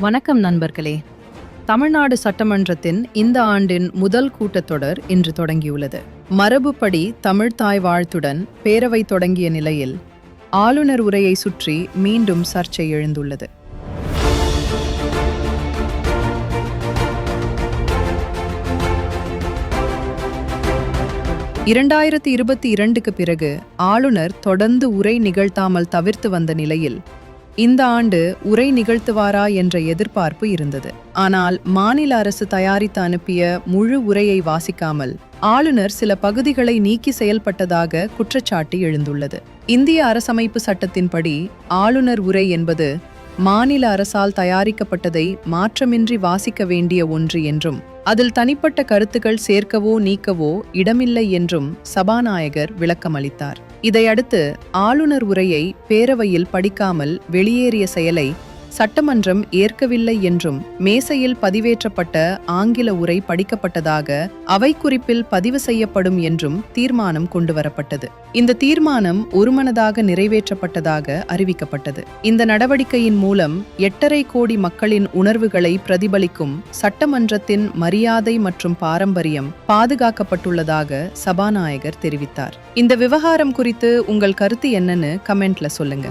வணக்கம் நண்பர்களே. தமிழ்நாடு சட்டமன்றத்தின் இந்த ஆண்டின் முதல் கூட்டத்தொடர் இன்று தொடங்கியுள்ளது. மரபுப்படி தமிழ் தாய் வாழ்த்துடன் பேரவை தொடங்கிய நிலையில் ஆளுநர் உரையை சுற்றி மீண்டும் சர்ச்சை எழுந்துள்ளது. இரண்டாயிரத்தி இருபத்தி இரண்டுக்கு பிறகு ஆளுநர் தொடர்ந்து உரை நிகழ்த்தாமல் தவிர்த்து வந்த நிலையில் இந்த ஆண்டு உரை நிகழ்த்துவாரா என்ற எதிர்பார்ப்பு இருந்தது. ஆனால் மாநில அரசு தயாரித்து அனுப்பிய முழு உரையை வாசிக்காமல் ஆளுநர் சில பகுதிகளை நீக்கி செயல்பட்டதாக குற்றச்சாட்டு எழுந்துள்ளது. இந்திய அரசமைப்பு சட்டத்தின்படி ஆளுநர் உரை என்பது மாநில அரசால் தயாரிக்கப்பட்டதை மாற்றமின்றி வாசிக்க வேண்டிய ஒன்று என்றும் அதில் தனிப்பட்ட கருத்துக்கள் சேர்க்கவோ நீக்கவோ இடமில்லை என்றும் சபாநாயகர் விளக்கமளித்தார். இதையடுத்து ஆளுநர் உரையை பேரவையில் படிக்காமல் வெளியேறிய செயலை சட்டமன்றம் ஏற்கவில்லை என்றும் மேசையில் பதிவேற்றப்பட்ட ஆங்கில உரை படிக்கப்பட்டதாக அவை குறிப்பில் பதிவு செய்யப்படும் என்றும் தீர்மானம் கொண்டுவரப்பட்டது. இந்த தீர்மானம் ஒருமனதாக நிறைவேற்றப்பட்டதாக அறிவிக்கப்பட்டது. இந்த நடவடிக்கையின் மூலம் எட்டரை கோடி மக்களின் உணர்வுகளை பிரதிபலிக்கும் சட்டமன்றத்தின் மரியாதை மற்றும் பாரம்பரியம் பாதுகாக்கப்பட்டுள்ளதாக சபாநாயகர் தெரிவித்தார். இந்த விவகாரம் குறித்து உங்கள் கருத்து என்னன்னு கமெண்ட்ல சொல்லுங்க.